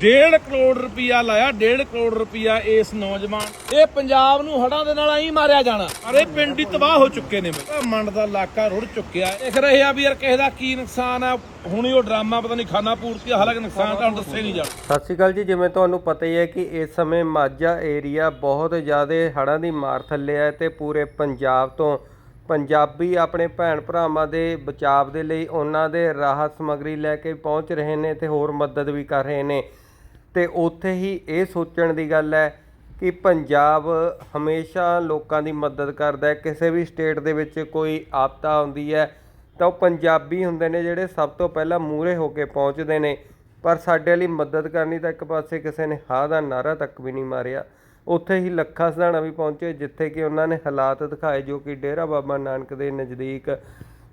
1.5 ਕਰੋੜ ਰੁਪਇਆ ਲਾਇਆ 1.5 ਕਰੋੜ ਰੁਪਇਆ ਇਸ ਨੌਜਵਾਨ। ਇਹ ਪੰਜਾਬ ਨੂੰ ਹੜਾਂ ਦੇ ਨਾਲ ਐਂ ਮਾਰਿਆ ਜਾਣਾ। ਅਰੇ ਪਿੰਡ ਹੀ ਤਬਾਹ ਹੋ ਚੁੱਕੇ ਨੇ ਮੰਡ ਦਾ ਇਲਾਕਾ ਰੁੜ ਚੁੱਕਿਆ। ਦੇਖ ਰਹੇ ਆ ਵੀ ਯਾਰ ਕਿਸੇ ਦਾ ਕੀ ਨੁਕਸਾਨ ਆ। ਹੁਣੀ ਉਹ ਡਰਾਮਾ ਪਤਾ ਨਹੀਂ ਖਾਨਾ ਪੂਰਤੀ ਹਾਲਾਂਕਿ ਨੁਕਸਾਨ ਤਾਂ ਦੱਸੇ ਨਹੀਂ ਜਾਣਾ। ਸਤਿ ਸ਼੍ਰੀ ਅਕਾਲ ਜੀ, ਜਿਵੇਂ ਤੁਹਾਨੂੰ ਪਤਾ ਹੀ ਹੈ ਕਿ ਇਸ ਸਮੇਂ ਮਾਝਾ ਏਰੀਆ ਬਹੁਤ ਜ਼ਿਆਦਾ ਹੜਾਂ ਦੀ ਮਾਰ ਥੱਲੇ ਹੈ ਤੇ ਪੂਰੇ ਪੰਜਾਬ ਤੋਂ ਪੰਜਾਬੀ ਆਪਣੇ ਭੈਣ ਭਰਾਵਾਂ ਦੇ ਬਚਾਵ ਦੇ ਲਈ ਉਹਨਾਂ ਦੇ ਰਾਹਤ ਸਮੱਗਰੀ ਲੈ ਕੇ ਪਹੁੰਚ ਰਹੇ ਨੇ ਤੇ ਹੋਰ ਮਦਦ ਵੀ ਕਰ ਰਹੇ ਨੇ। ਤੇ ਉੱਥੇ ਹੀ ਇਹ ਸੋਚਣ ਦੀ ਗੱਲ ਹੈ ਕਿ ਪੰਜਾਬ ਹਮੇਸ਼ਾ ਲੋਕਾਂ ਦੀ ਮਦਦ ਕਰਦਾ ਹੈ। ਕਿਸੇ ਵੀ ਸਟੇਟ ਦੇ ਵਿੱਚ ਕੋਈ ਆਪਦਾ ਆਉਂਦੀ ਹੈ ਤਾਂ ਉਹ ਪੰਜਾਬੀ ਹੁੰਦੇ ਨੇ ਜਿਹੜੇ ਸਭ ਤੋਂ ਪਹਿਲਾਂ ਮੂਹਰੇ ਹੋ ਕੇ ਪਹੁੰਚਦੇ ਨੇ। ਪਰ ਸਾਡੇ ਲਈ ਮਦਦ ਕਰਨੀ ਤਾਂ ਇੱਕ ਪਾਸੇ ਕਿਸੇ ਨੇ ਹਾਂ ਦਾ ਨਾਰਾ ਤੱਕ ਵੀ ਨਹੀਂ ਮਾਰਿਆ। ਉੱਥੇ ਹੀ ਲੱਖਾ ਸਧਾਣਾ ਵੀ ਪਹੁੰਚੇ ਜਿੱਥੇ ਕਿ ਉਹਨਾਂ ਨੇ ਹਾਲਾਤ ਦਿਖਾਏ ਜੋ ਕਿ ਡੇਰਾ ਬਾਬਾ ਨਾਨਕ ਦੇ ਨਜ਼ਦੀਕ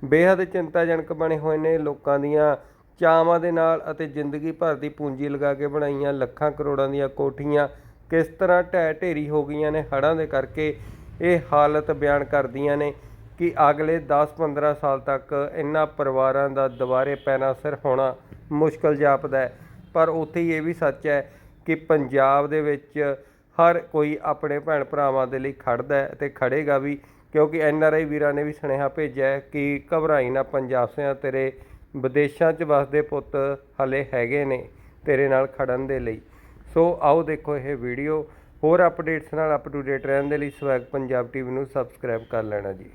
ਬੇਹੱਦ ਚਿੰਤਾਜਨਕ ਬਣੇ ਹੋਏ ਨੇ ਲੋਕਾਂ ਦੀਆਂ ਚਾਵਾਂ ਦੇ ਨਾਲ ਅਤੇ ਜ਼ਿੰਦਗੀ ਭਰ ਦੀ ਪੂੰਜੀ ਲਗਾ ਕੇ ਬਣਾਈਆਂ ਲੱਖਾਂ ਕਰੋੜਾਂ ਦੀਆਂ ਕੋਠੀਆਂ ਕਿਸ ਤਰ੍ਹਾਂ ਢਹਿ ਢੇਰੀ ਹੋ ਗਈਆਂ ਨੇ ਹੜ੍ਹਾਂ ਦੇ ਕਰਕੇ ਇਹ ਹਾਲਤ ਬਿਆਨ ਕਰਦੀਆਂ ਨੇ ਕਿ ਅਗਲੇ 10-15 ਸਾਲ ਤੱਕ ਇਹਨਾਂ ਪਰਿਵਾਰਾਂ ਦਾ ਦੁਬਾਰੇ ਪੈਣਾ ਸਿਰ ਹੋਣਾ ਮੁਸ਼ਕਲ ਜਾਪਦਾ ਹੈ। ਪਰ ਉੱਥੇ ਹੀ ਇਹ ਵੀ ਸੱਚ ਹੈ ਕਿ ਪੰਜਾਬ ਦੇ ਵਿੱਚ ਹਰ ਕੋਈ ਆਪਣੇ ਭੈਣ ਭਰਾਵਾਂ ਦੇ ਲਈ ਖੜਦਾ ਹੈ ਤੇ ਖੜੇਗਾ ਵੀ ਕਿਉਂਕਿ ਐਨ ਆਰ ਆਈ ਵੀਰਾਂ ਨੇ ਵੀ ਸੁਨੇਹਾ ਭੇਜਿਆ ਕਿ ਘਬਰਾਈ ਨਾ ਪੰਜਾਬ ਸਿਆਂ ਤੇਰੇ ਵਿਦੇਸ਼ਾਂ 'ਚ ਵਸਦੇ ਪੁੱਤ ਹਲੇ ਹੈਗੇ ਨੇ ਤੇਰੇ ਨਾਲ ਖੜਨ ਦੇ ਲਈ। ਸੋ ਆਓ ਦੇਖੋ ਇਹ ਵੀਡੀਓ ਹੋਰ ਅਪਡੇਟਸ ਨਾਲ ਅਪ ਟੂ ਡੇਟ ਰਹਿਣ ਦੇ ਲਈ ਸਵੈਗ ਪੰਜਾਬ ਟੀਵੀ ਨੂੰ ਸਬਸਕ੍ਰਾਈਬ ਕਰ ਲੈਣਾ ਜੀ।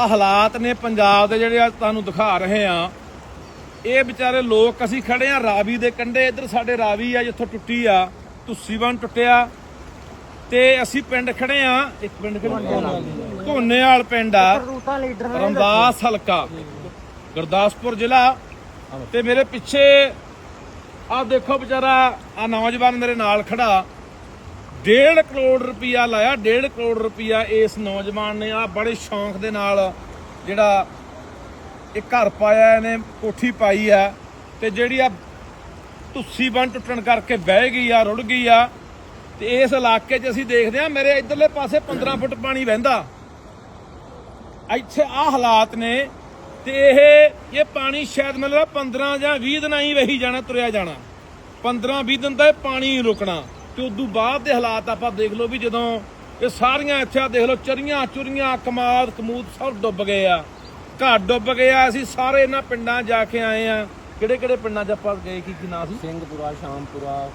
ਆ ਹਾਲਾਤ ਨੇ ਪੰਜਾਬ ਦੇ ਜਿਹੜੇ ਅੱਜ ਤੁਹਾਨੂੰ ਦਿਖਾ ਰਹੇ ਆ, ਇਹ ਵਿਚਾਰੇ ਲੋਕ ਅਸੀਂ ਖੜੇ ਆ ਰਾਵੀ ਦੇ ਕੰਢੇ, ਇੱਧਰ ਸਾਡੇ ਰਾਵੀ ਆ, ਜਿੱਥੋਂ ਟੁੱਟੀ ਆ ਤੁਸੀ ਬਨ ਟੁੱਟਿਆ। ਤੇ ਅਸੀਂ ਪਿੰਡ ਖੜੇ ਆ, ਇੱਕ ਪਿੰਡ ਘੋਨੇਵਾਲ ਪਿੰਡ ਆ ਰਮਦਾਸ ਹਲਕਾ, ਗੁਰਦਾਸਪੁਰ ਜ਼ਿਲ੍ਹਾ। ਤੇ ਮੇਰੇ ਪਿੱਛੇ ਆ ਦੇਖੋ ਵਿਚਾਰਾ ਆ ਨੌਜਵਾਨ ਮੇਰੇ ਨਾਲ ਖੜਾ। 1.5 ਕਰੋੜ ਰੁਪਇਆ ਲਾਇਆ 1.5 ਕਰੋੜ ਰੁਪਇਆ ਇਸ ਨੌਜਵਾਨ ਨੇ ਆ ਬੜੇ ਸ਼ੌਂਕ ਦੇ ਨਾਲ ਜਿਹੜਾ ਇਹ ਘਰ ਪਾਇਆ, ਇਹਨੇ ਕੋਠੀ ਪਾਈ ਆ ਤੇ ਜਿਹੜੀ ਆ ਤੁਸੀ ਬਣ ਟੁੱਟਣ ਕਰਕੇ ਬਹਿ ਗਈ ਆ, ਰੁੜ ਗਈ ਆ ਤੇ ਇਸ ਇਲਾਕੇ 'ਚ ਅਸੀਂ ਦੇਖਦੇ ਆ ਮੇਰੇ ਇਧਰਲੇ ਪਾਸੇ 15 ਫੁੱਟ ਪਾਣੀ ਵਹਿੰਦਾ। ਇੱਥੇ ਆ ਹਾਲਾਤ ਨੇ ਤੇ ਇਹ ਇਹ ਪਾਣੀ ਸ਼ਾਇਦ ਮੈਨੂੰ ਲੱਗਦਾ 15 ਜਾਂ 20 ਦਿਨਾਂ ਹੀ ਵਹੀ ਜਾਣਾ, ਤੁਰਿਆ ਜਾਣਾ। 15 20 ਦਿਨ ਦਾ ਇਹ ਪਾਣੀ ਹੀ ਰੁਕਣਾ। ਤੇ ਉਦੋਂ ਬਾਅਦ ਦੇ ਹਾਲਾਤ ਆਪਾਂ ਦੇਖ ਲਓ ਵੀ ਜਦੋਂ ਇਹ ਸਾਰੀਆਂ ਇੱਥੇ ਆ ਦੇਖ ਲਓ ਚਰੀਆਂ ਚੁਰੀਆਂ ਕਮਾਦ ਕਮੂਦ ਸਭ ਡੁੱਬ ਗਏ ਆ। ਘਰ ਡੁੱਬ ਗਏ ਆ ਅਸੀਂ ਸਾਰੇ ਇਹਨਾਂ ਪਿੰਡਾਂ ਜਾ ਕੇ ਆਏ ਆ। ਕਿਹੜੇ ਕਿਹੜੇ ਪਿੰਡਾਂ 'ਚ ਆਪਾਂ ਗਏ ਕੀ ਕੀ ਨਾਂ ਸੀ? ਸਿੰਘਪੁਰਾ ਸ਼ਾਮਪੁਰਾ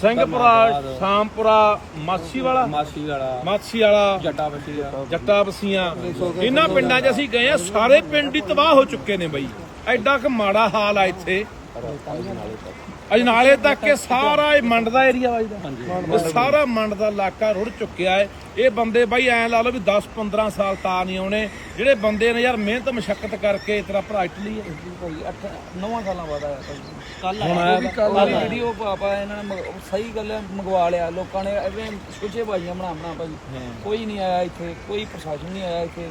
ਸਿੰਘਪੁਰਾ ਸ਼ਾਮਪੁਰਾ ਮਾਛੀ ਵਾਲਾ ਮਾਸੀ ਵਾਲਾ ਮਾਛੀ ਵਾਲਾ ਜੱਟਾ ਬੱਟੀ ਆ ਜੱਟਾ ਬਸੀਆਂ ਇਹਨਾਂ ਪਿੰਡਾਂ 'ਚ ਅਸੀਂ ਗਏ ਆ ਸਾਰੇ ਪਿੰਡ ਹੀ ਤਬਾਹ ਹੋ ਚੁੱਕੇ ਨੇ ਬਈ। ਐਡਾ ਕੁ ਮਾੜਾ ਹਾਲ ਆ ਇੱਥੇ। ਅਜਨਾਲੇ ਤੱਕ ਇਹ ਸਾਰਾ ਇਹ ਮੰਡ ਦਾ ਏਰੀਆ ਵੱਜਦਾ ਸਾਰਾ ਮੰਡ ਦਾ ਇਲਾਕਾ ਰੁੜ ਚੁੱਕਿਆ ਹੈ। ਇਹ ਬੰਦੇ ਬਾਈ ਐ ਲਾ ਲਓ ਵੀ 10 15 ਸਾਲ ਤਾਂ ਨਹੀਂ ਆਉਣੇ। ਜਿਹੜੇ ਬੰਦੇ ਨੇ ਯਾਰ ਮਿਹਨਤ ਮਸ਼ੱਕਤ ਕਰਕੇ ਤੇਰਾ ਭਰਾ ਇਟਲੀ ਹੈ। ਭਾਈ 8 9 ਸਾਲਾਂ ਬਾਅਦ ਆਇਆ ਭਾਈ। ਕੱਲ ਆਇਆ। ਕੱਲ ਵੀਡੀਓ ਪਾਪਾ ਇਹਨਾਂ ਨੇ ਮੰਗ- ਸਹੀ ਗੱਲ ਹੈ ਮੰਗਵਾ ਲਿਆ। ਲੋਕਾਂ ਨੇ ਐਵੇਂ ਸੁਚੇ ਬਾਜੀਆਂ ਬਣਾ ਬਣਾ ਭਾਈ। ਕੋਈ ਨਹੀਂ ਆਇਆ ਇੱਥੇ ਕੋਈ ਪ੍ਰਸ਼ਾਸਨ ਨਹੀਂ ਆਇਆ ਇੱਥੇ।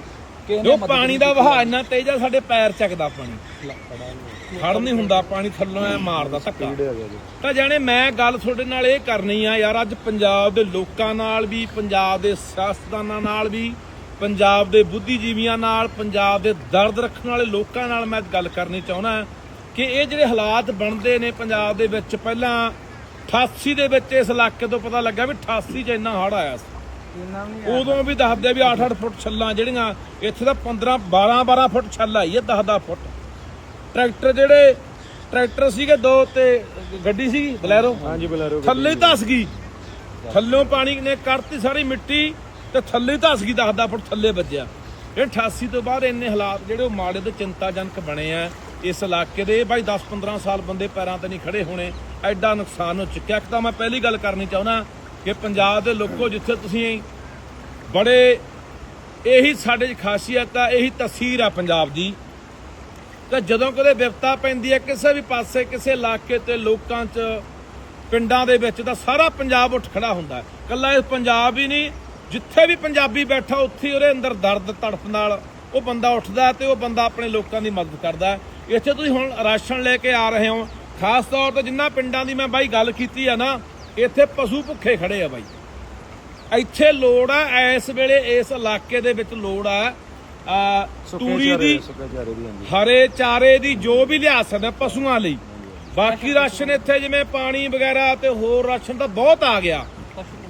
ਜੋ ਪਾਣੀ ਦਾ। ਵਹਾਅ ਇੰਨਾ ਤੇਜ਼ ਆ ਸਾਡੇ ਪੈਰ ਚੱਕਦਾ ਪਾਣੀ। ਖੜ ਨਹੀਂ ਹੁੰਦਾ ਪਾਣੀ ਥੱਲੋਂ ਐ ਮਾਰਦਾ ਧੱਕਾ। ਤਾਂ ਜਾਣੇ ਮੈਂ ਗੱਲ ਤੁਹਾਡੇ ਨਾਲ ਇਹ ਕਰਨੀ ਆ ਯਾਰ ਅੱਜ ਪੰਜਾਬ ਦੇ ਲੋਕਾਂ ਨਾਲ ਵੀ ਪੰਜਾਬ ਦੇ ਸਿਆਸਤਦਾਨਾਂ ਨਾਲ ਵੀ ਪੰਜਾਬ ਦੇ ਬੁੱਧੀਜੀਵੀਆਂ ਨਾਲ ਪੰਜਾਬ ਦੇ ਦਰਦ ਰੱਖਣ ਵਾਲੇ ਲੋਕਾਂ ਨਾਲ ਮੈਂ ਗੱਲ ਕਰਨੀ ਚਾਹੁੰਦਾ ਕਿ ਇਹ ਜਿਹੜੇ ਹਾਲਾਤ ਬਣਦੇ ਨੇ ਪੰਜਾਬ ਦੇ ਵਿੱਚ ਪਹਿਲਾਂ 88 ਦੇ ਵਿੱਚ ਇਸ ਇਲਾਕੇ ਤੋਂ ਪਤਾ ਲੱਗਾ ਵੀ 88 ਚ ਇੰਨਾ ਹੜ੍ਹ ਆਇਆ ਸੀ। ਉਦੋਂ ਵੀ ਦੱਸਦੇ ਵੀ 8-8 ਫੁੱਟ ਛੱਲਾਂ ਜਿਹੜੀਆਂ ਇੱਥੇ ਤਾਂ 15 12-12 ਫੁੱਟ ਛੱਲ ਆਈ ਹੈ 10-10 ਫੁੱਟ। ਟਰੈਕਟਰ ਜਿਹੜੇ ਟਰੈਕਟਰ ਸੀਗੇ ਦੋ ਤੇ ਗੱਡੀ ਸੀ ਬਲੈਰੋ? ਹਾਂਜੀ ਬਲੈਰੋ ਥੱਲੇ ਧਸ ਗਈ। ਥੱਲੋਂ ਪਾਣੀ ਨੇ ਕਰਤੀ ਸਾਰੀ ਮਿੱਟੀ ਤੇ ਥੱਲੇ ਧਸ ਗਈ 10-10 ਫੁੱਟ ਥੱਲੇ ਵੱਜਿਆ। ਇਹ 88 ਤੋਂ ਬਾਅਦ ਇੰਨੇ ਹਾਲਾਤ ਜਿਹੜੇ ਉਹ ਮਾੜੇ ਤੇ ਚਿੰਤਾਜਨਕ ਬਣੇ ਆ ਇਸ ਇਲਾਕੇ ਦੇ। ਭਾਈ 10-15 ਸਾਲ ਬੰਦੇ ਪੈਰਾਂ ਤੇ ਨਹੀਂ ਖੜੇ ਹੋਣੇ ਐਡਾ ਨੁਕਸਾਨ ਹੋ ਚੁੱਕਿਆ। ਇੱਕ ਤਾਂ ਮੈਂ ਪਹਿਲੀ ਗੱਲ ਕਰਨੀ ਚਾਹੁੰਦਾ ਕਿ ਪੰਜਾਬ ਦੇ ਲੋਕੋ ਜਿੱਥੇ ਤੁਸੀਂ ਬੜੇ, ਇਹੀ ਸਾਡੇ 'ਚ ਖਾਸੀਅਤ ਆ, ਇਹੀ ਤਸਵੀਰ ਆ ਪੰਜਾਬ ਦੀ। ਤਾਂ ਜਦੋਂ ਕਦੇ ਵਿਪਤਾ ਪੈਂਦੀ ਹੈ, ਕਿਸੇ ਵੀ ਪਾਸੇ, ਕਿਸੇ ਇਲਾਕੇ ਤੇ ਲੋਕਾਂ 'ਚ, ਪਿੰਡਾਂ ਦੇ ਵਿੱਚ ਤਾਂ ਸਾਰਾ ਪੰਜਾਬ ਉੱਠ ਖੜਾ ਹੁੰਦਾ ਹੈ। ਕੱਲਾ ਇਹ ਪੰਜਾਬ ਹੀ ਨਹੀਂ, ਜਿੱਥੇ ਵੀ ਪੰਜਾਬੀ ਬੈਠਾ, ਉੱਥੇ ਹੀ ਉਹਦੇ ਅੰਦਰ ਦਰਦ, ਤੜਫ ਨਾਲ ਉਹ ਬੰਦਾ ਉੱਠਦਾ ਹੈ ਤੇ ਉਹ ਬੰਦਾ ਆਪਣੇ ਲੋਕਾਂ ਦੀ ਮਦਦ ਕਰਦਾ ਇੱਥੇ ਤੁਸੀਂ ਹੁਣ ਰਾਸ਼ਨ ਲੈ ਕੇ ਆ ਰਹੇ ਹੋ। ਖਾਸ ਤੌਰ ਤੇ ਜਿੰਨਾ ਪਿੰਡਾਂ ਦੀ ਮੈਂ ਬਾਈ ਗੱਲ ਕੀਤੀ ਆ ਨਾ ਇੱਥੇ ਪਸ਼ੂ ਭੁੱਖੇ ਖੜੇ ਆ ਬਾਈ। ਇੱਥੇ ਲੋੜ ਆ ਇਸ ਵੇਲੇ ਇਸ ਇਲਾਕੇ ਦੇ ਵਿੱਚ ਲੋੜ ਆ ਤੂੜੀ ਦੀ ਹਰੇ ਚਾਰੇ ਦੀ ਜੋ ਵੀ ਲਿਆ ਸਕਦਾ ਪਸ਼ੂਆਂ ਲਈ। ਬਾਕੀ ਰਾਸ਼ਨ ਇੱਥੇ ਜਿਵੇਂ ਪਾਣੀ ਵਗੈਰਾ ਤੇ ਹੋਰ ਰਾਸ਼ਨ ਤਾਂ ਬਹੁਤ ਆ ਗਿਆ।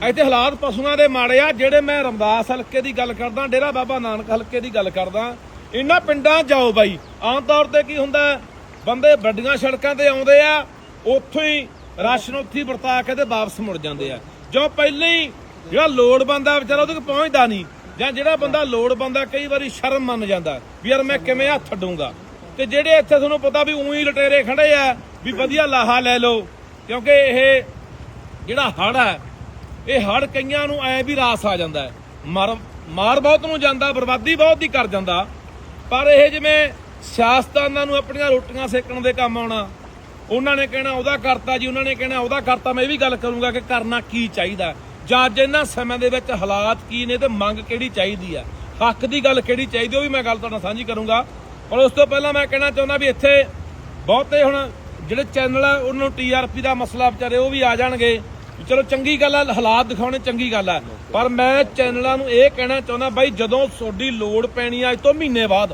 ਇੱਥੇ ਹਾਲਾਤ ਪਸ਼ੂਆਂ ਦੇ ਮਾੜੇ ਆ ਜਿਹੜੇ ਮੈਂ ਰਮਦਾਸ ਹਲਕੇ ਦੀ ਗੱਲ ਕਰਦਾ ਡੇਰਾ ਬਾਬਾ ਨਾਨਕ ਹਲਕੇ ਦੀ ਗੱਲ ਕਰਦਾ। ਇਹਨਾਂ ਪਿੰਡਾਂ ਜਾਓ ਬਾਈ ਆਮ ਤੌਰ ਤੇ ਕੀ ਹੁੰਦਾ? ਬੰਦੇ ਵੱਡੀਆਂ ਸੜਕਾਂ ਤੇ ਆਉਂਦੇ ਆ ਉੱਥੋਂ ਹੀ ਰਾਸ਼ਨ ਉੱਥੇ ਵਰਤਾ ਕੇ ਤੇ ਵਾਪਸ ਮੁੜ ਜਾਂਦੇ ਆ। ਜੋ ਪਹਿਲਾਂ ਹੀ ਜਿਹੜਾ ਲੋੜਵੰਦ ਆ, ਵਿਚਾਰਾ ਉਹਦੇ ਕੋਲ ਪਹੁੰਚਦਾ ਨਹੀਂ। ਜਾਂ ਜਿਹੜਾ ਬੰਦਾ ਲੋੜਵੰਦ ਆ, ਕਈ ਵਾਰੀ ਸ਼ਰਮ ਮੰਨ ਜਾਂਦਾ। ਵੀ ਯਾਰ ਮੈਂ ਕਿਵੇਂ ਹੱਥ ਡੂੰਗਾ ਤੇ ਜਿਹੜੇ ਇੱਥੇ ਤੁਹਾਨੂੰ ਪਤਾ ਵੀ ਉਹੀ ਲਟੇਰੇ ਖੜੇ ਆ, ਵੀ ਵਧੀਆ ਲਾਹਾ ਲੈ ਲਓ। ਕਿਉਂਕਿ ਇਹ ਜਿਹੜਾ ਹੜ ਹੈ ਇਹ ਹੜ ਕਈਆਂ ਨੂੰ ਐ ਵੀ ਰਾਸ ਆ ਜਾਂਦਾ ਹੈ। ਮਾਰ ਮਾਰ ਬਹੁਤ ਨੂੰ ਜਾਂਦਾ, ਬਰਬਾਦੀ ਬਹੁਤ ਦੀ ਕਰ ਜਾਂਦਾ। ਪਰ ਇਹ ਜਿਵੇਂ ਸਿਆਸਤਦਾਨਾਂ ਨੂੰ ਆਪਣੀਆਂ ਰੋਟੀਆਂ ਸੇਕਣ ਦੇ ਕੰਮ ਆਉਣਾ ਉਹਨਾਂ ਨੇ ਕਹਿਣਾ ਉਹਦਾ ਕਰਤਾ ਜੀ, ਉਹਨਾਂ ਨੇ ਕਹਿਣਾ ਉਹਦਾ ਕਰਤਾ, ਮੈਂ ਇਹ ਵੀ ਗੱਲ ਕਰੂੰਗਾ ਕਿ ਕਰਨਾ ਕੀ ਚਾਹੀਦਾ ਜਾਂ ਅੱਜ ਇਹਨਾਂ ਸਮੇਂ ਦੇ ਵਿੱਚ ਹਾਲਾਤ ਕੀ ਨੇ ਤੇ ਮੰਗ ਕਿਹੜੀ ਚਾਹੀਦੀ ਆ ਹੱਕ ਦੀ ਗੱਲ ਕਿਹੜੀ ਚਾਹੀਦੀ ਉਹ ਵੀ ਮੈਂ ਗੱਲ ਤੁਹਾਡੇ ਨਾਲ ਸਾਂਝੀ ਕਰੂੰਗਾ। ਪਰ ਉਸ ਤੋਂ ਪਹਿਲਾਂ ਮੈਂ ਕਹਿਣਾ ਚਾਹੁੰਦਾ ਵੀ ਇੱਥੇ ਬਹੁਤੇ ਹੁਣ ਜਿਹੜੇ ਚੈਨਲ ਆ, ਉਹਨਾਂ ਨੂੰ ਟੀਆਰਪੀ ਦਾ ਮਸਲਾ ਵਿਚਾਰੇ ਉਹ ਵੀ ਆ ਜਾਣਗੇ। ਚਲੋ ਚੰਗੀ ਗੱਲ ਆ, ਹਾਲਾਤ ਦਿਖਾਉਣੇ ਚੰਗੀ ਗੱਲ ਆ। ਪਰ ਮੈਂ ਚੈਨਲਾਂ ਨੂੰ ਇਹ ਕਹਿਣਾ ਚਾਹੁੰਦਾ, ਬਾਈ ਜਦੋਂ ਤੁਹਾਡੀ ਲੋੜ ਪੈਣੀ ਆ, ਅੱਜ ਤੋਂ ਮਹੀਨੇ ਬਾਅਦ,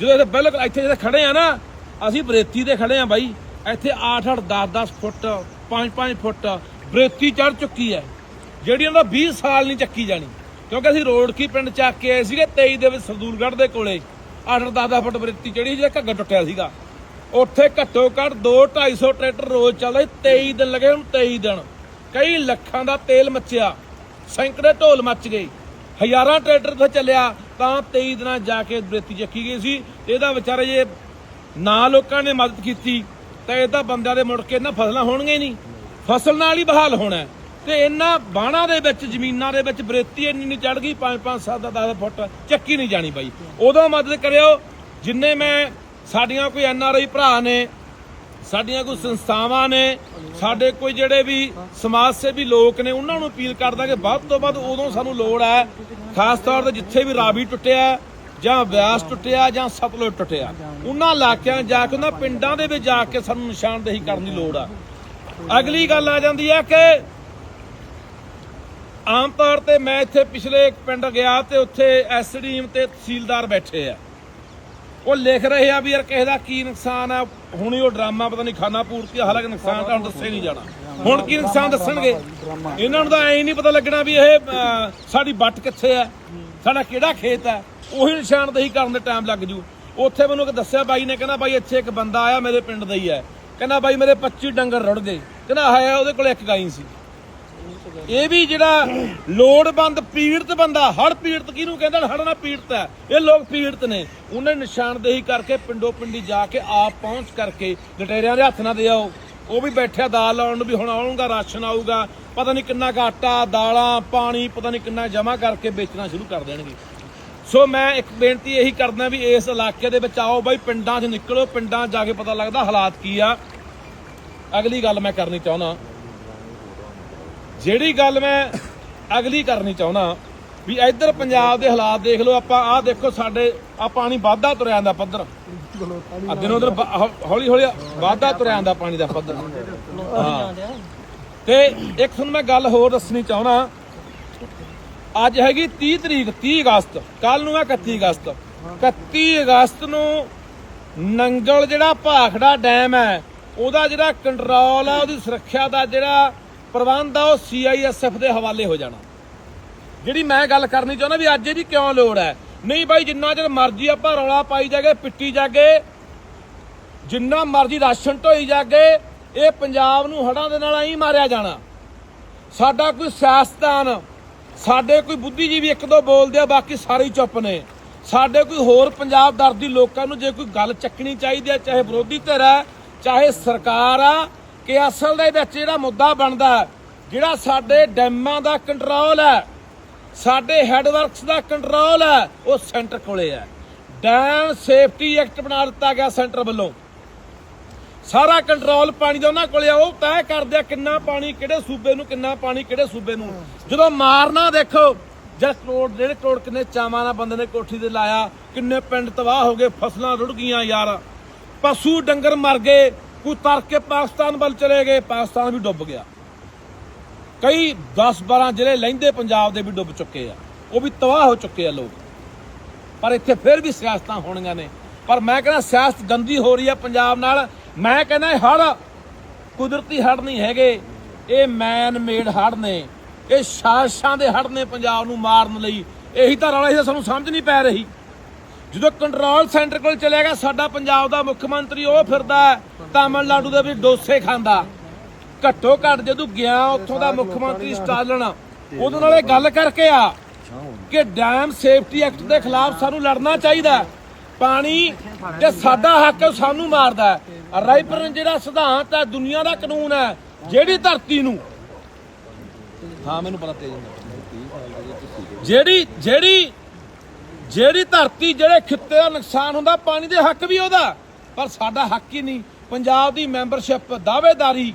ਜਦੋਂ ਇੱਥੇ ਬਿਲਕੁਲ ਇੱਥੇ ਜਿਹੜੇ ਖੜੇ ਆ ਨਾ, ਅਸੀਂ ਬਰੇਤੀ ਤੇ ਖੜੇ ਆ ਬਾਈ। ਇੱਥੇ 8-8 10-10 ਫੁੱਟ 5-5 ਫੁੱਟ ਬਰੇਤੀ ਚੜ ਚੁੱਕੀ ਹੈ। ਜਿਹੜੀ ਉਹਨਾਂ ਦਾ 20 ਸਾਲ ਨਹੀਂ ਚੱਕੀ ਜਾਣੀ। ਕਿਉਂਕਿ ਅਸੀਂ ਰੋਡ ਕੀ ਪਿੰਡ ਚੱਕ ਕੇ ਆਏ ਸੀਗੇ 23 ਦੇ ਵਿੱਚ ਸਰਦੂਲਗੜ੍ਹ ਦੇ ਕੋਲੇ। 8-8 10-10 ਫੁੱਟ ਬਰੇਤੀ ਚੜੀ ਜਿਹੜਾ ਘੱਗਾ ਟੁੱਟਿਆ ਸੀਗਾ। ਉੱਥੇ ਘੱਟੋ ਘੱਟ 2-250 ਟਰੈਕਟਰ ਰੋਜ਼ ਚੱਲਦਾ ਸੀ 23 ਦਿਨ ਲੱਗੇ ਹੁਣ 23 ਦਿਨ। ਕਈ ਲੱਖਾਂ ਦਾ ਤੇਲ ਮੱਚਿਆ, ਸੈਂਕੜੇ ਢੋਲ ਮੱਚ ਗਏ। ਹਜ਼ਾਰਾਂ ਟਰੈਕਟਰ ਤੇ ਚੱਲਿਆ, ਤਾਂ 23 ਦਿਨਾਂ ਜਾ ਕੇ ਬਰੇਤੀ ਚੱਕੀ ਗਈ ਸੀ। ਇਹਦਾ ਵਿਚਾਰੇ ਜੇ ਨਾ ਲੋਕਾਂ ਨੇ ਮਦਦ ਕੀਤੀ ਤਾਂ ਇਹ ਤਾਂ ਬੰਦਿਆਂ ਦੇ ਮੁੜ ਕੇ ਨਾ ਫਸਲਾਂ ਹੋਣਗੀਆਂ ਨਹੀਂ। ਫਸਲ ਨਾਲ ਹੀ ਬਹਾਲ ਹੋਣਾ ਹੈ। ਤੇ ਇਹਨਾਂ ਬਾਣਾ ਦੇ ਵਿੱਚ, ਜ਼ਮੀਨਾਂ ਦੇ ਵਿੱਚ ਬਰੇਤੀ ਇੰਨੀ ਨਹੀਂ ਚੜ ਗਈ 5 5 7 10 ਫੁੱਟ ਚੱਕੀ ਨਹੀਂ ਜਾਣੀ ਬਾਈ। ਉਦੋਂ ਮਦਦ ਕਰਿਓ, ਜਿੰਨੇ ਮੈਂ ਸਾਡੀਆਂ ਕੋਈ ਐਨ ਆਰ ਆਈ ਭਰਾ ਨੇ, ਸਾਡੀਆਂ ਕੋਈ ਸੰਸਥਾਵਾਂ ਨੇ, ਸਾਡੇ ਕੋਈ ਜਿਹੜੇ ਵੀ ਸਮਾਜ ਸੇਵੀ ਲੋਕ ਨੇ, ਉਹਨਾਂ ਨੂੰ ਅਪੀਲ ਕਰਦਾ ਕਿ ਵੱਧ ਤੋਂ ਵੱਧ ਉਦੋਂ ਸਾਨੂੰ ਲੋੜ ਹੈ, ਖਾਸ ਤੌਰ ਤੇ ਜਿੱਥੇ ਵੀ ਰਾਵੀ ਟੁੱਟਿਆ, ਜਾਂ ਬਿਆਸ ਟੁੱਟਿਆ, ਜਾਂ ਸਤਲੁਜ ਟੁੱਟਿਆ। ਉਹਨਾਂ ਇਲਾਕਿਆਂ ਜਾ ਕੇ, ਉਹਨਾਂ ਪਿੰਡਾਂ ਦੇ ਵਿੱਚ ਜਾ ਕੇ ਸਾਨੂੰ ਨਿਸ਼ਾਨਦੇਹੀ ਕਰਨ ਦੀ ਲੋੜ ਆ। ਅਗਲੀ ਗੱਲ ਆ ਜਾਂਦੀ ਹੈ ਕਿ ਆਮ ਤੌਰ ਤੇ ਮੈਂ ਇੱਥੇ ਪਿਛਲੇ ਇੱਕ ਪਿੰਡ ਗਿਆ ਤੇ ਉੱਥੇ ਐਸਡੀਐਮ ਤੇ ਤਹਿਸੀਲਦਾਰ ਬੈਠੇ ਆ। ਉਹ ਲਿਖ ਰਹੇ ਆ ਵੀ ਯਾਰ ਕਿਸੇ ਦਾ ਕੀ ਨੁਕਸਾਨ ਆ, ਹੁਣੀ ਉਹ ਡਰਾਮਾ, ਪਤਾ ਨਹੀਂ ਖਾਨਾ ਪੂਰਤੀ ਹਾਲਾਂਕਿ ਨੁਕਸਾਨ ਤਾਂ ਹੁਣ ਦੱਸੇ ਨਹੀਂ ਜਾਣਾ। ਹੁਣ ਕੀ ਨੁਕਸਾਨ ਦੱਸਣਗੇ? ਇਹਨਾਂ ਨੂੰ ਤਾਂ ਐ ਨਹੀਂ ਪਤਾ ਲੱਗਣਾ ਵੀ ਇਹ ਸਾਡੀ ਬੱਟ ਕਿੱਥੇ ਆ, ਸਾਡਾ ਕਿਹੜਾ ਖੇਤ ਆ, ਉਹੀ ਨਿਸ਼ਾਨਦੇਹੀ ਕਰਨ ਦੇ ਟਾਈਮ ਲੱਗ ਜੂ। ਉੱਥੇ ਮੈਨੂੰ ਇੱਕ ਦੱਸਿਆ ਬਾਈ ਨੇ, ਕਹਿੰਦਾ ਬਾਈ ਇੱਥੇ ਇੱਕ ਬੰਦਾ ਆਇਆ ਮੇਰੇ ਪਿੰਡ ਦਾ ਹੀ ਹੈ। ਕਹਿੰਦਾ ਬਾਈ ਮੇਰੇ 25 ਡੰਗਰ ਰੁੜ ਗਏ। ਕਹਿੰਦਾ ਹੈ, ਉਹਦੇ ਕੋਲ ਇੱਕ ਗਾਈ ਸੀ। ਇਹ ਵੀ ਜਿਹੜਾ ਲੋੜਵੰਦ ਪੀੜਤ ਬੰਦਾ, ਹੜ ਪੀੜਤ ਕਿਹਨੂੰ ਕਹਿੰਦੇ ਨੇ? ਹੜ ਨਾਲ ਪੀੜਤ ਹੈ। ਇਹ ਲੋਕ ਪੀੜਤ ਨੇ। ਉਹਨੇ ਨਿਸ਼ਾਨਦੇਹੀ ਕਰਕੇ ਪਿੰਡੋ ਪਿੰਡੀ ਜਾ ਕੇ ਆਪ ਪਹੁੰਚ ਕਰਕੇ ਲਟੇਰਿਆਂ ਦੇ ਹੱਥ ਨਾ ਦੇ ਆਓ। ਉਹ ਵੀ ਬੈਠਿਆ, ਦਾਲ ਲਾਉਣ ਨੂੰ ਵੀ ਹੁਣ ਆਉਣਗਾ ਰਾਸ਼ਨ ਆਊਗਾ। ਪਤਾ ਨਹੀਂ ਕਿੰਨਾ ਕੁ ਆਟਾ, ਦਾਲਾਂ, ਪਾਣੀ, ਪਤਾ ਨਹੀਂ ਕਿੰਨਾ ਜਮ੍ਹਾਂ ਕਰਕੇ ਵੇਚਣਾ ਸ਼ੁਰੂ ਕਰ ਦੇਣਗੇ। ਸੋ ਮੈਂ ਇੱਕ ਬੇਨਤੀ ਇਹੀ ਕਰਦਾ ਵੀ ਇਸ ਇਲਾਕੇ ਦੇ ਵਿੱਚ ਆਓ ਬਾਈ, ਪਿੰਡਾਂ 'ਚ ਨਿਕਲੋ, ਪਿੰਡਾਂ 'ਚ ਜਾ ਕੇ ਪਤਾ ਲੱਗਦਾ ਹਾਲਾਤ ਕੀ ਆ। ਅਗਲੀ ਗੱਲ ਮੈਂ ਕਰਨੀ ਚਾਹੁੰਦਾ। ਜਿਹੜੀ ਗੱਲ ਮੈਂ ਅਗਲੀ ਕਰਨੀ ਚਾਹੁੰਦਾ, ਵੀ ਇੱਧਰ ਪੰਜਾਬ ਦੇ ਹਾਲਾਤ ਦੇਖ ਲਓ, ਆਪਾਂ ਆਹ ਦੇਖੋ ਸਾਡੇ ਆ ਪਾਣੀ ਵਾਧਾ ਤੁਰਿਆ ਜਾਂਦਾ ਪੱਧਰ। ਆ ਦਿਨੋਂ ਦਿਨ ਹੌਲੀ ਹੌਲੀ ਵਾਧਾ ਤੁਰਿਆ ਜਾਂਦਾ ਪਾਣੀ ਦਾ ਪੱਧਰ। ਹਾਂ। ਤੇ ਇੱਕ ਤੁਹਾਨੂੰ ਮੈਂ ਗੱਲ ਹੋਰ ਦੱਸਣੀ ਚਾਹੁੰਦਾ ਅੱਜ ਹੈਗੀ 30 ਤਰੀਕ 30 ਅਗਸਤ। ਕੱਲ ਨੂੰ ਹੈ 31 ਅਗਸਤ। 31 ਅਗਸਤ ਨੂੰ ਨੰਗਲ ਜਿਹੜਾ ਭਾਖੜਾ ਡੈਮ ਹੈ, ਉਹਦਾ ਜਿਹੜਾ ਕੰਟਰੋਲ ਆ, ਉਹਦੀ ਸੁਰੱਖਿਆ ਦਾ ਜਿਹੜਾ ਪ੍ਰਬੰਧ ਆ, ਉਹ ਸੀਆਈਐਸਐਫ ਦੇ ਹਵਾਲੇ ਹੋ ਜਾਣਾ। ਜਿਹੜੀ ਮੈਂ ਗੱਲ ਕਰਨੀ ਚਾਹੁੰਦਾ ਵੀ ਅੱਜ ਇਹਦੀ ਕਿਉਂ ਲੋੜ ਹੈ? ਨਹੀਂ ਬਾਈ, ਜਿੰਨਾ ਚਿਰ ਮਰਜ਼ੀ ਆਪਾਂ ਰੌਲਾ ਪਾਈ ਜਾਗੇ, ਪਿੱਟੀ ਜਾਗੇ, ਜਿੰਨਾ ਮਰਜ਼ੀ ਰਾਸ਼ਨ ਢੋਈ ਜਾਗੇ, ਇਹ ਪੰਜਾਬ ਨੂੰ ਹੜਾਂ ਦੇ ਨਾਲ ਐਂ ਮਾਰਿਆ ਜਾਣਾ। ਸਾਡਾ ਕੋਈ ਸਿਆਸਤਦਾਨ ਸਾਡੇ ਕੋਈ ਬੁੱਧੀਜੀਵੀ ਇੱਕ ਦੋ ਬੋਲਦੇ ਆ, ਬਾਕੀ ਸਾਰੇ ਚੁੱਪ ਨੇ। ਸਾਡੇ ਕੋਈ ਹੋਰ ਪੰਜਾਬ ਦਰਦੀ ਲੋਕਾਂ ਨੂੰ ਜੇ ਕੋਈ ਗੱਲ ਚੱਕਣੀ ਚਾਹੀਦੀ ਹੈ ਚਾਹੇ ਵਿਰੋਧੀ ਧਿਰ ਹੈ ਚਾਹੇ ਸਰਕਾਰ ਆ, ਕਿ ਅਸਲ ਦੇ ਵਿੱਚ ਜਿਹੜਾ ਮੁੱਦਾ ਬਣਦਾ ਜਿਹੜਾ ਸਾਡੇ ਡੈਮਾਂ ਦਾ ਕੰਟਰੋਲ ਹੈ, ਸਾਡੇ ਹੈਡਵਰਕਸ ਦਾ ਕੰਟਰੋਲ ਹੈ, ਉਹ ਸੈਂਟਰ ਕੋਲੇ ਹੈ। ਡੈਮ ਸੇਫਟੀ ਐਕਟ ਬਣਾ ਦਿੱਤਾ ਗਿਆ ਸੈਂਟਰ ਵੱਲੋਂ। ਸਾਰਾ ਕੰਟਰੋਲ ਪਾਣੀ ਦਾ ਉਹਨਾਂ ਕੋਲੇ ਆ ਉਹ ਤੈਅ ਕਰਦੇ ਆ ਕਿੰਨਾ ਪਾਣੀ ਕਿਹੜੇ ਸੂਬੇ ਨੂੰ, ਕਿੰਨਾ ਪਾਣੀ ਕਿਹੜੇ ਸੂਬੇ ਨੂੰ। ਜਦੋਂ ਮਾਰਨਾ ਦੇਖੋ ਜਦ ਕਰੋੜ, ਡੇਢ ਕਰੋੜ ਕਿੰਨੇ ਚਾਵਾਂ ਨਾਲ ਬੰਦੇ ਨੇ ਕੋਠੀ ਤੇ ਲਾਇਆ, ਕਿੰਨੇ ਪਿੰਡ ਤਬਾਹ ਹੋ ਗਏ, ਫਸਲਾਂ ਰੁੜ ਗਈਆਂ ਯਾਰ। ਪਸ਼ੂ ਡੰਗਰ ਮਰ ਗਏ, ਕੋਈ ਤਰ ਕੇ ਪਾਕਿਸਤਾਨ ਵੱਲ ਚਲੇ ਗਏ, ਪਾਕਿਸਤਾਨ ਵੀ ਡੁੱਬ ਗਿਆ। ਕਈ 10 12 ਜ਼ਿਲ੍ਹੇ ਲਹਿੰਦੇ ਪੰਜਾਬ ਦੇ ਵੀ ਡੁੱਬ ਚੁੱਕੇ ਆ। ਉਹ ਵੀ ਤਬਾਹ ਹੋ ਚੁੱਕੇ ਆ ਲੋਕ। ਪਰ ਇੱਥੇ ਫਿਰ ਵੀ ਸਿਆਸਤਾਂ ਹੋਣੀਆਂ ਨੇ। ਪਰ ਮੈਂ ਕਹਿੰਦਾ ਸਿਆਸਤ ਗੰਦੀ ਹੋ ਰਹੀ ਹੈ ਪੰਜਾਬ ਨਾਲ। ਮੈਂ ਕਹਿੰਦਾ ਇਹ ਹੜ ਕੁਦਰਤੀ ਹੜ ਨਹੀਂ ਹੈਗੇ। ਇਹ ਮੈਨ ਮੇਡ ਹੜ ਨੇ। ਇਹ ਸਾਜ਼ਿਸ਼ਾਂ ਦੇ ਹੜ ਨੇ ਪੰਜਾਬ ਨੂੰ ਮਾਰਨ ਲਈ। ਇਹੀ ਤਾਂ ਰੌਲਾ ਸੀ ਸਾਨੂੰ ਸਮਝ ਨਹੀਂ ਪੈ ਰਹੀ। ਜਦੋਂ ਕੰਟਰੋਲ ਸੈਂਟਰ ਕੋਲ ਚਲੇਗਾ ਸਾਡਾ ਪੰਜਾਬ ਦਾ ਮੁੱਖ ਮੰਤਰੀ ਉਹ ਫਿਰਦਾ ਤਾਮਿਲਨਾਡੂ ਦੇ ਵਿੱਚ ਡੋਸੇ ਖਾਂਦਾ। ਘੱਟੋ ਘੱਟ ਜਦੋਂ ਗਿਆ ਉੱਥੋਂ ਦਾ ਮੁੱਖ ਮੰਤਰੀ ਸਟਾਲਨ, ਉਹਦੇ ਨਾਲ ਇਹ ਗੱਲ ਕਰਕੇ ਆ ਕਿ ਡੈਮ ਸੇਫਟੀ ਐਕਟ ਦੇ ਖਿਲਾਫ ਸਾਨੂੰ ਲੜਨਾ ਚਾਹੀਦਾ ਪਾਣੀ ਜੇ ਸਾਡਾ ਹੱਕ ਹੈ ਉਹ ਸਾਨੂੰ ਮਾਰਦਾ ਹੈ। ਰਾਈਪਰਨ ਜਿਹੜਾ ਸਿਧਾਂਤ ਹੈ ਦੁਨੀਆ ਦਾ ਕਾਨੂੰਨ ਹੈ ਜਿਹੜੀ ਧਰਤੀ ਨੂੰ। ਹਾਂ ਮੈਨੂੰ ਪਤਾ ਤੇਜ ਜਿਹੜੀ ਜਿਹੜੀ ਜਿਹੜੀ ਧਰਤੀ ਜਿਹੜੇ ਖਿੱਤੇ ਦਾ ਨੁਕਸਾਨ ਹੁੰਦਾ ਪਾਣੀ ਦੇ ਹੱਕ ਵੀ ਉਹਦਾ। ਪਰ ਸਾਡਾ ਹੱਕ ਹੀ ਨਹੀਂ। ਪੰਜਾਬ ਦੀ ਮੈਂਬਰਸ਼ਿਪ ਦਾਅਵੇਦਾਰੀ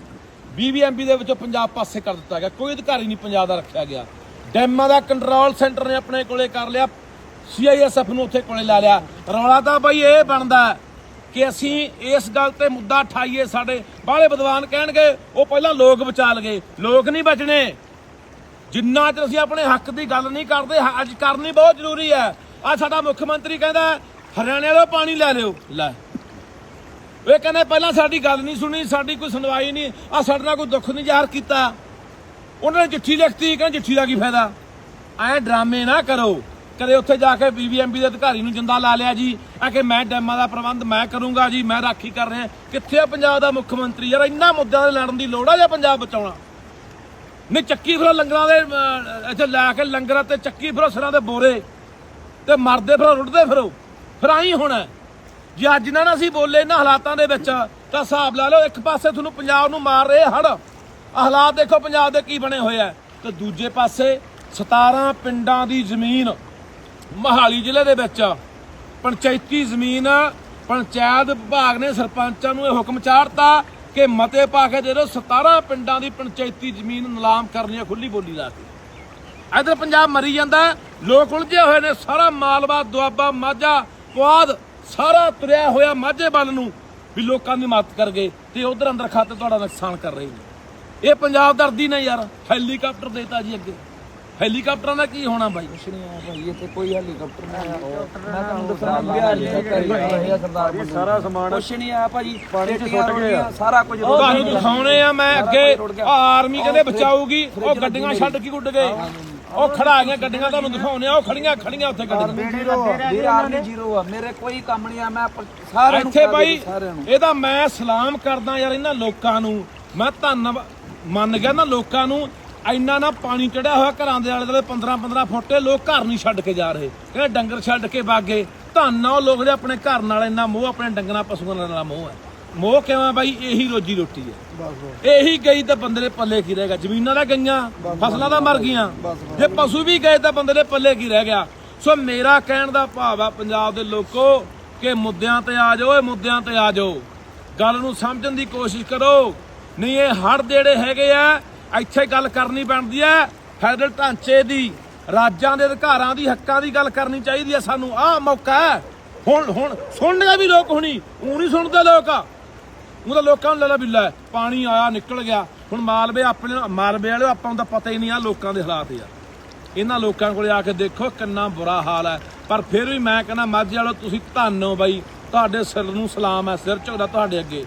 ਬੀਬੀਐਮਬੀ ਦੇ ਵਿੱਚੋਂ ਪੰਜਾਬ ਪਾਸੇ ਕਰ ਦਿੱਤਾ ਗਿਆ। ਕੋਈ ਅਧਿਕਾਰੀ ਨਹੀਂ ਪੰਜਾਬ ਦਾ ਰੱਖਿਆ ਗਿਆ। ਡੈਮਾਂ ਦਾ ਕੰਟਰੋਲ ਸੈਂਟਰ ਨੇ ਆਪਣੇ ਕੋਲੇ ਕਰ ਲਿਆ। ਸੀਆਈਐਸਐਫ ਨੂੰ ਉੱਥੇ ਕੋਲੇ ਲਾ ਲਿਆ। ਰੌਲਾ ਤਾਂ ਬਈ ਇਹ ਬਣਦਾ ਕਿ ਅਸੀਂ ਇਸ ਗੱਲ ਤੇ ਮੁੱਦਾ ਠਾਈਏ, ਸਾਡੇ ਬਾਹਲੇ ਵਿਦਵਾਨ ਕਹਿਣਗੇ, ਉਹ ਪਹਿਲਾਂ ਲੋਕ ਬਚਾ ਲਗੇ। ਲੋਕ ਨਹੀਂ ਬਚਣੇ। ਜਿੰਨਾ ਚਿਰ ਅਸੀਂ ਆਪਣੇ ਹੱਕ ਦੀ ਗੱਲ ਨਹੀਂ ਕਰਦੇ ਅੱਜ ਕਰਨੀ ਬਹੁਤ ਜ਼ਰੂਰੀ ਹੈ। ਆ ਸਾਡਾ ਮੁੱਖ ਮੰਤਰੀ ਕਹਿੰਦਾ ਹਰਿਆਣੇ ਵਾਲੋ ਪਾਣੀ ਲੈ ਲਿਓ। ਲੈ। ਇਹ ਕਹਿੰਦੇ ਪਹਿਲਾਂ ਸਾਡੀ ਗੱਲ ਨਹੀਂ ਸੁਣੀ, ਸਾਡੀ ਕੋਈ ਸੁਣਵਾਈ ਨਹੀਂ ਆ ਸਾਡੇ ਨਾਲ ਕੋਈ ਦੁੱਖ ਨਹੀਂ ਜ਼ਾਹਰ ਕੀਤਾ। ਉਹਨਾਂ ਨੇ ਚਿੱਠੀ ਲਿਖਤੀ, ਕਹਿੰਦੇ ਚਿੱਠੀ ਦਾ ਕੀ ਫਾਇਦਾ? ਐ ਡਰਾਮੇ ਨਾ ਕਰੋ। ਕਦੇ ਉੱਥੇ ਜਾ ਕੇ ਬੀਬੀਐਮਬੀ ਦੇ ਅਧਿਕਾਰੀ ਨੂੰ ਜਿੰਦਾ ਲਾ ਲਿਆ ਜੀ। ਆ ਕਿ ਮੈਂ ਡੈਮਾਂ ਦਾ ਪ੍ਰਬੰਧ ਮੈਂ ਕਰੂੰਗਾ ਜੀ, ਮੈਂ ਰਾਖੀ ਕਰ ਰਿਹਾ। ਕਿੱਥੇ ਆ ਪੰਜਾਬ ਦਾ ਮੁੱਖ ਮੰਤਰੀ? ਯਾਰ ਇੰਨਾ ਮੁੱਦਿਆਂ ਦੇ ਲੜਨ ਦੀ ਲੋੜ ਆ ਜਾਂ ਪੰਜਾਬ ਬਚਾਉਣਾ? ਨਹੀਂ, ਚੱਕੀ ਫਿਰੋ ਲੰਗਰਾਂ ਦੇ ਇੱਥੇ ਲੈ ਕੇ ਲੰਗਰਾਂ ਤੇ ਚੱਕੀ ਫਿਰੋ ਸਿਰਾਂ ਦੇ ਬੋਰੇ। ਤੇ ਮਰਦੇ ਫਿਰੋ, ਰੁੱਟਦੇ ਫਿਰੋ। ਫਿਰ ਆਈ ਹੋਣਾ। ਜੇ ਅੱਜ ਨਾ ਨਾ ਅਸੀਂ ਬੋਲੇ ਇਹਨਾਂ ਹਾਲਾਤਾਂ ਦੇ ਵਿੱਚ, ਤਾਂ ਹਿਸਾਬ ਲਾ ਲਓ, ਇੱਕ ਪਾਸੇ ਤੁਹਾਨੂੰ ਪੰਜਾਬ ਨੂੰ ਮਾਰ ਰਹੇ ਹੜ ਹਾਲਾਤ ਦੇਖੋ, ਪੰਜਾਬ ਦੇ ਕੀ ਬਣੇ ਹੋਏ ਆ। ਤੇ ਦੂਜੇ ਪਾਸੇ 17 ਪਿੰਡਾਂ ਦੀ ਜ਼ਮੀਨ ਮਹਾਲੀ ਜ਼ਿਲ੍ਹੇ ਦੇ ਵਿੱਚ ਪੰਚਾਇਤੀ ਜ਼ਮੀਨ, ਪੰਚਾਇਤ ਵਿਭਾਗ ਨੇ ਸਰਪੰਚਾਂ ਨੂੰ ਇਹ ਹੁਕਮ ਚਾੜਤਾ ਕਿ ਮਤੇ ਪਾ ਕੇ ਦੇ ਦਿਓ 17 ਪਿੰਡਾਂ ਦੀ ਪੰਚਾਇਤੀ ਜ਼ਮੀਨ ਨਿਲਾਮ ਕਰਨੀ ਹੈ ਖੁੱਲੀ ਬੋਲੀ ਲਾ ਕੇ। ਇਧਰ ਪੰਜਾਬ ਮਰੀ ਜਾਂਦਾ, ਲੋਕ ਉਲਝੇ ਹੋਏ ਨੇ, ਸਾਰਾ ਮਾਲਵਾ, ਦੁਆਬਾ, ਮਾਝਾ, ਪੁਆਧ, ਸਾਰਾ ਤੁਰਿਆ ਹੋਇਆ ਮਾਝੇ ਵੱਲ ਨੂੰ ਵੀ ਲੋਕਾਂ ਦੀ ਮਦਦ ਕਰ ਗਏ ਤੇ ਉਧਰ ਅੰਦਰ ਖਾਤੇ ਤੁਹਾਡਾ ਨੁਕਸਾਨ ਕਰ ਰਹੇ ਨੇ। ਇਹ ਪੰਜਾਬ ਦਰਦੀ ਨੇ ਯਾਰ, ਹੈਲੀਕਾਪਟਰ ਦੇਤਾ ਜੀ ਅੱਗੇ। ਹੈਲੀਕਾਪਟਰਾਂ ਦਾ ਕੀ ਹੋਣਾ ਬਾਈ? ਕੁਛ ਨਹੀਂ ਆ ਭਾਈ ਇੱਥੇ ਕੋਈ ਹੈਲੀਕਾਪਟਰ ਨਹੀਂ ਆਇਆ ਮੈਂ ਤੁਹਾਨੂੰ ਦੱਸਣਾ ਬਿਹਾਰ ਦੇ ਆ ਸਰਦਾਰ ਬੰਦੇ ਸਾਰਾ ਸਮਾਨ ਕੁਛ ਨਹੀਂ ਆਇਆ ਭਾਜੀ ਪਾਣੀ ਚ ਸੁੱਟ ਗਏ ਸਾਰਾ ਕੁਝ ਤੁਹਾਨੂੰ ਦਿਖਾਉਣੇ ਆ ਮੈਂ ਅੱਗੇ। ਆਰਮੀ ਕਹਿੰਦੇ ਬਚਾਊਗੀ ਉਹ ਗੱਡੀਆਂ ਛੱਡ ਕੇ ਉੱਡ ਗਏ। ਉਹ ਖੜਾ ਗਈਆਂ ਗੱਡੀਆਂ ਤੁਹਾਨੂੰ ਦਿਖਾਉਣੇ ਆ। ਉਹ ਖੜੀਆਂ ਖੜੀਆਂ ਉੱਥੇ ਗੱਡੀਆਂ। ਜ਼ੀਰੋ ਆ ਵੀਰ ਆਰਮੀ ਜ਼ੀਰੋ ਆ। ਮੇਰੇ ਕੋਈ ਕੰਮ ਨਹੀਂ ਆ ਮੈਂ ਨੂੰ ਇੱਥੇ ਨੂੰ। ਇਹਦਾ ਮੈਂ ਸਲਾਮ ਕਰਦਾ ਯਾਰ ਇਹਨਾਂ ਲੋਕਾਂ ਨੂੰ। ਮੈਂ ਧੰਨ ਮੰਨ ਗਿਆ ਨਾ ਲੋਕਾਂ ਨੂੰ ਇੰਨਾ ਨਾ ਪਾਣੀ ਚੜਿਆ ਹੋਇਆ ਘਰਾਂ ਦੇ ਆਲੇ ਦੁਆਲੇ 15 15 ਫੁੱਟੇ ਲੋਕ ਘਰ ਨਹੀਂ ਛੱਡ ਕੇ ਜਾ ਰਹੇ। ਕਹਿੰਦੇ ਡੰਗਰ ਛੱਡ ਕੇ ਬਾਗੇ। ਧੰਨ ਆ ਉਹ ਲੋਕ ਜਿਹੜੇ ਆਪਣੇ ਘਰ ਨਾਲ ਇੰਨਾ ਮੋਹ ਆਪਣੇ ਡੰਗਰਾਂ ਪਸ਼ੂਆਂ ਨਾਲ ਮੋਹ ਹੈ। ਮੋਹ ਕਿਵੇਂ ਬਾਈ? ਇਹੀ ਰੋਜੀ ਰੋਟੀ ਹੈ। ਇਹੀ ਗਈ ਤਾਂ ਬੰਦੇ ਦੇ ਪੱਲੇ ਕੀ ਰਹੇਗਾ ਜ਼ਮੀਨਾਂ ਦਾ ਗਈਆਂ ਫਸਲਾਂ ਦਾ ਮਰ ਗਈਆਂ। ਜੇ ਪਸ਼ੂ ਵੀ ਗਏ ਤਾਂ ਬੰਦੇ ਦੇ ਪੱਲੇ ਕੀ ਰਹਿ ਗਿਆ? ਸੋ ਮੇਰਾ ਕਹਿਣ ਦਾ ਭਾਵ ਆ ਪੰਜਾਬ ਦੇ ਲੋਕੋ ਕਿ ਮੁੱਦਿਆਂ ਤੇ ਆ ਜਾਓ ਇਹ ਮੁੱਦਿਆਂ ਤੇ ਆ ਜਾਓ। ਗੱਲ ਨੂੰ ਸਮਝਣ ਦੀ ਕੋਸ਼ਿਸ਼ ਕਰੋ। ਨਹੀਂ ਇਹ ਹੜ ਜਿਹੜੇ ਹੈਗੇ ਆ ਇੱਥੇ ਗੱਲ ਕਰਨੀ ਪੈਂਦੀ ਹੈ। ਫੈਡਰਲ ਢਾਂਚੇ ਦੀ, ਰਾਜਾਂ ਦੇ ਅਧਿਕਾਰਾਂ ਦੀ, ਹੱਕਾਂ ਦੀ ਗੱਲ ਕਰਨੀ ਚਾਹੀਦੀ ਹੈ ਸਾਨੂੰ। ਆਹ ਮੌਕਾ ਹੈ। ਹੁਣ ਹੁਣ ਸੁਣਨਗੇ ਵੀ ਲੋਕ ਹੁਣੀ। ਉਹ ਨਹੀਂ ਸੁਣਦੇ ਲੋਕ। ਉਹ ਤਾਂ ਲੋਕਾਂ ਨੂੰ ਲੱਲਾ ਬਿੱਲਾ। ਪਾਣੀ ਆਇਆ, ਨਿਕਲ ਗਿਆ। ਹੁਣ ਮਾਲਵੇ ਆਪਣੇ, ਮਾਲਵੇ ਵਾਲੇ ਆਪਾਂ ਨੂੰ ਤਾਂ ਪਤਾ ਹੀ ਨਹੀਂ ਆ ਲੋਕਾਂ ਦੇ ਹਾਲਾਤ ਯਾਰ। ਇਹਨਾਂ ਲੋਕਾਂ ਕੋਲੇ ਆ ਕੇ ਦੇਖੋ ਕਿੰਨਾ ਬੁਰਾ ਹਾਲ ਹੈ। ਪਰ ਫਿਰ ਵੀ ਮੈਂ ਕਹਿੰਦਾ, ਮਾਝੇ ਵਾਲੋ ਤੁਸੀਂ ਧੰਨ ਹੋ ਬਾਈ। ਤੁਹਾਡੇ ਸਿਰ ਨੂੰ ਸਲਾਮ ਹੈ, ਸਿਰ ਝੁਕਦਾ ਤੁਹਾਡੇ ਅੱਗੇ।